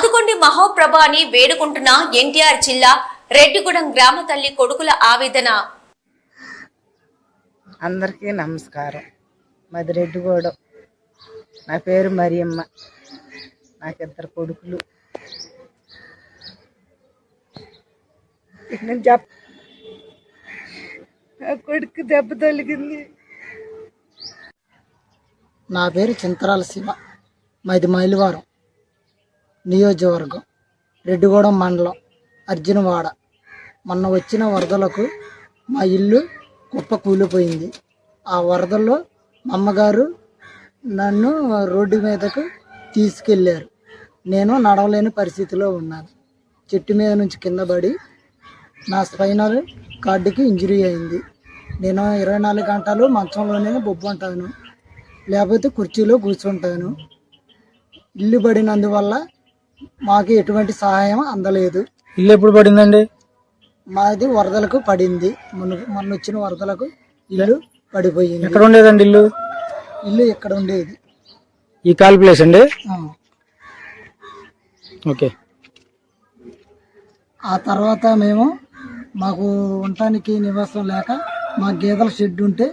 ఆదుకొండి మహోప్రభ అని వేడుకుంటున్న ఎన్టీఆర్ జిల్లా రెడ్డిగూడెం గ్రామ తల్లి కొడుకుల ఆవేదన. అందరికీ నమస్కారం. మాది రెడ్డిగూడెం. నా పేరు మరియమ్మ. నాకు ఇద్దరు కొడుకులు. ఇక నేను చెప్ నా కొడుకు దెబ్బ తొలిగింది నా పేరు చింతరాల శివ మాది మైలువారం. నియోజకవర్గం రెడ్డిగూడెం మండలం అర్జునవాడ. మొన్న వచ్చిన వరదలకు మా ఇల్లు కుప్ప కూలిపోయింది. ఆ వరదల్లో మా అమ్మగారు నన్ను రోడ్డు మీదకు తీసుకెళ్ళారు నేను నడవలేని పరిస్థితిలో ఉన్నాను. చెట్టు మీద నుంచి కింద పడి నా స్పైనల్ కార్డుకి ఇంజరీ అయింది. నేను ఇరవై నాలుగు గంటలు మంచంలోనే బొబ్బుంటాను లేకపోతే కుర్చీలో కూర్చుంటాను. ఇల్లు పడినందువల్ల మాకు ఎటువంటి సహాయం అందలేదు. ఇల్లు ఎప్పుడు పడిందండి? మాది వరదలకు పడింది. మొన్న మొన్న వచ్చిన వరదలకు ఇల్లు పడిపోయింది. ఎక్కడ ఉండేదండి ఇల్లు? ఇల్లు ఇక్కడ ఉండేది? ఈ కాల్ ప్లేస్ అండి. ఓకే. ఆ తర్వాత మేము మాకు ఉండటానికి నివాసం లేక మా గేదెల షెడ్ ఉంటే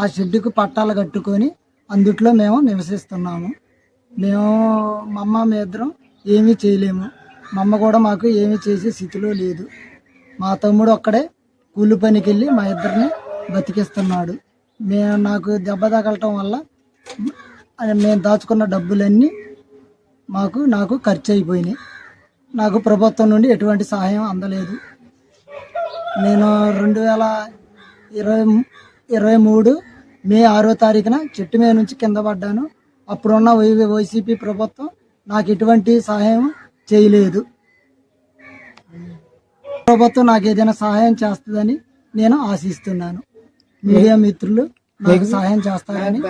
ఆ షెడ్డుకు పట్టాలు కట్టుకొని అందుట్లో మేము నివసిస్తున్నాము. మేము మా అమ్మ మీ ఇద్దరం ఏమీ చేయలేము. మా అమ్మ కూడా మాకు ఏమీ చేసే స్థితిలో లేదు. మా తమ్ముడు ఒక్కడే కూలి పనికి వెళ్ళి మా ఇద్దరిని బతికిస్తున్నాడు. మేము నాకు దెబ్బ తగలటం వల్ల మేము దాచుకున్న డబ్బులన్నీ మాకు నాకు ఖర్చు అయిపోయినాయి. నాకు ప్రభుత్వం నుండి ఎటువంటి సహాయం అందలేదు. నేను రెండు వేల ఇరవై ఇరవై మూడు మే ఆరో తారీఖున చెట్టు మీద నుంచి కింద పడ్డాను. అప్పుడున్న వై వైసీపీ ప్రభుత్వం నాకు ఎటువంటి సహాయం చేయలేదు. ప్రభుత్వం నాకు ఏదైనా సహాయం చేస్తుందని నేను ఆశిస్తున్నాను. మీడియా మిత్రులు నాకు సహాయం చేస్తారని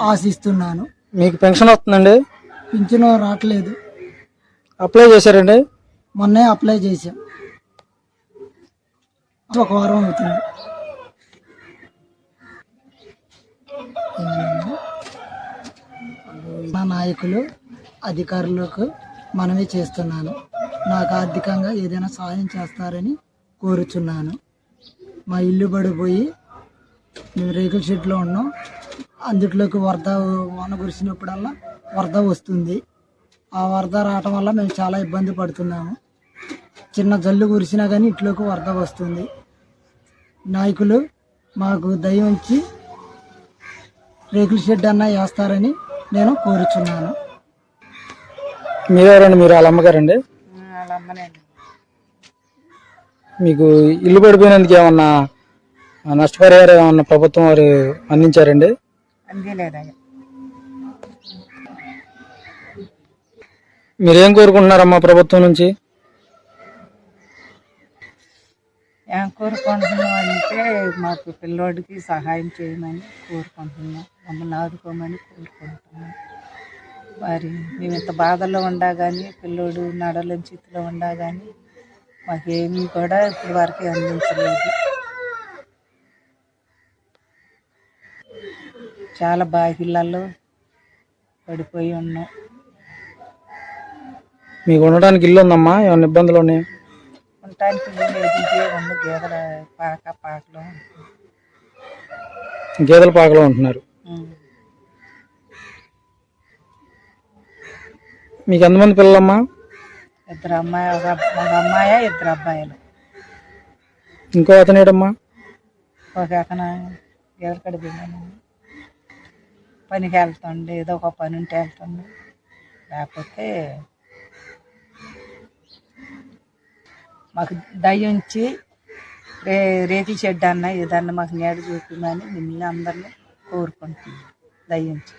ఆశిస్తున్నాను. మీకు పెన్షన్ వస్తుందండి? పింఛను రావట్లేదు. అప్లై చేశారండి? మొన్నే అప్లై చేశాం. ఒక వారం అవుతుంది. మా నాయకులు అధికారులకు మనవి చేస్తున్నాను. నాకు ఆర్థికంగా ఏదైనా సహాయం చేస్తారని కోరుచున్నాను. మా ఇల్లు పడిపోయి మేము రేకుల షెడ్లో ఉన్నాం. అందుట్లోకి వరద వాన కురిసినప్పుడల్లా వరద వస్తుంది. ఆ వరద రావటం వల్ల మేము చాలా ఇబ్బంది పడుతున్నాము. చిన్న జల్లు కురిసినా కానీ ఇంట్లోకి వరద వస్తుంది. నాయకులు మాకు దయ ఉంచి రేకుల షెడ్ అన్న వేస్తారని నేను కోరుచున్నాను. మీరెవరండి? మీరు వాళ్ళ అమ్మగారండి? మీకు ఇల్లు పడిపోయినందుకు ఏమన్నా నష్టపరిహారం ఏమన్నా ప్రభుత్వం వారు అందించారండి? మీరేం కోరుకుంటున్నారమ్మా ప్రభుత్వం నుంచి? ఏం కోరుకుంటున్నాం అంటే మాకు పిల్లోడికి సహాయం చేయమని కోరుకుంటున్నాం. మమ్మల్ని ఆదుకోమని కోరుకుంటున్నాం. మరి మేము ఇంత బాధల్లో ఉండా కానీ పిల్లోడు నడలేని స్థితిలో ఉండా కానీ మాకేమీ కూడా ఇప్పటి వరకు అందించలేదు. చాలా బాగిళ్ళల్లో పడిపోయి ఉన్నాం. మీకు ఉండడానికి ఇల్లు ఉందమ్మా? ఏమన్నా ఇబ్బందులు ఉన్నాయి? ఉండటానికి ఇల్లు గేదెల పాక పాకలో. గేదెల పాకలో ఉంటున్నారు. మీకు ఎంతమంది పిల్లలమ్మా? ఇద్దరు అమ్మాయి ఒక అమ్మాయి ఇద్దరు అబ్బాయిలు. ఇంకో అతనేడమ్మా ఒక అతను గేదెల కడ పోయినాను పనికి వెళ్తుండే ఏదో ఒక పని ఉంటే వెళ్తుండే. లేకపోతే మాకు దయ ఉంచి రే రేతి షెడ్ అన్న ఏదన్నా మాకు నీడ చూపించమని మిమ్మల్ని అందరినీ కోరుకుంటున్నాం. దయ ఉంచి.